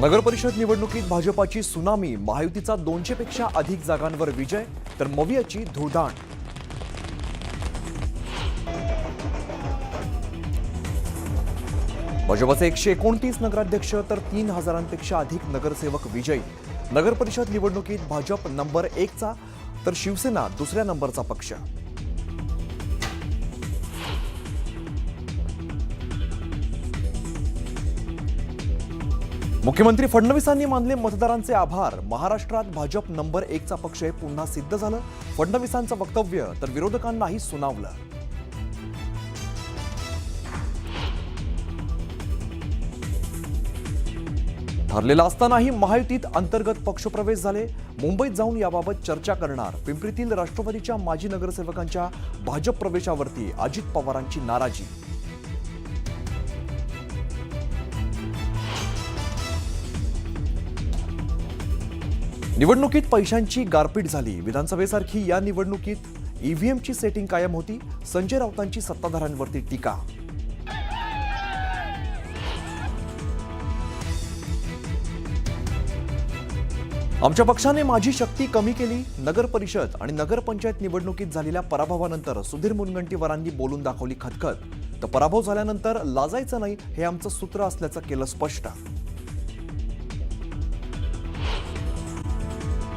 नगरपरिषद निवडणुकीत भाजपाची सुनामी महायुतीचा दोनशेपेक्षा अधिक जागांवर विजय तर मवियाची धुळधाण भाजपाचे एकशे एकोणतीस नगराध्यक्ष तर तीन हजारांपेक्षा अधिक नगरसेवक विजयी. नगरपरिषद निवडणुकीत भाजप नंबर एकचा तर शिवसेना दुसऱ्या नंबरचा पक्ष. मुख्यमंत्री फडणवीसांनी मानले मतदारांचे आभार. महाराष्ट्रात भाजप नंबर एकचा पक्ष हे पुन्हा सिद्ध झालं. फडणवीसांचं वक्तव्य तर विरोधकांनाही सुनावलं. ठरलेलं असतानाही महायुतीत अंतर्गत पक्षप्रवेश झाले. मुंबईत जाऊन याबाबत चर्चा करणार. पिंपरीतील राष्ट्रवादीच्या माजी नगरसेवकांच्या भाजप प्रवेशावरती अजित पवारांची नाराजी. निवडणुकीत पैशांची गारपीट झाली. विधानसभेसारखी या निवडणुकीत ईव्हीएमची सेटिंग कायम होती. संजय राऊतांची सत्ताधाऱ्यांवरती टीका. आमच्या पक्षाने माझी शक्ती कमी केली. नगर परिषद आणि नगरपंचायत निवडणुकीत झालेल्या पराभवानंतर सुधीर मुनगंटीवारांनी बोलून दाखवली खतखत तर पराभव झाल्यानंतर लाजायचं नाही हे आमचं सूत्र असल्याचं केलं स्पष्ट.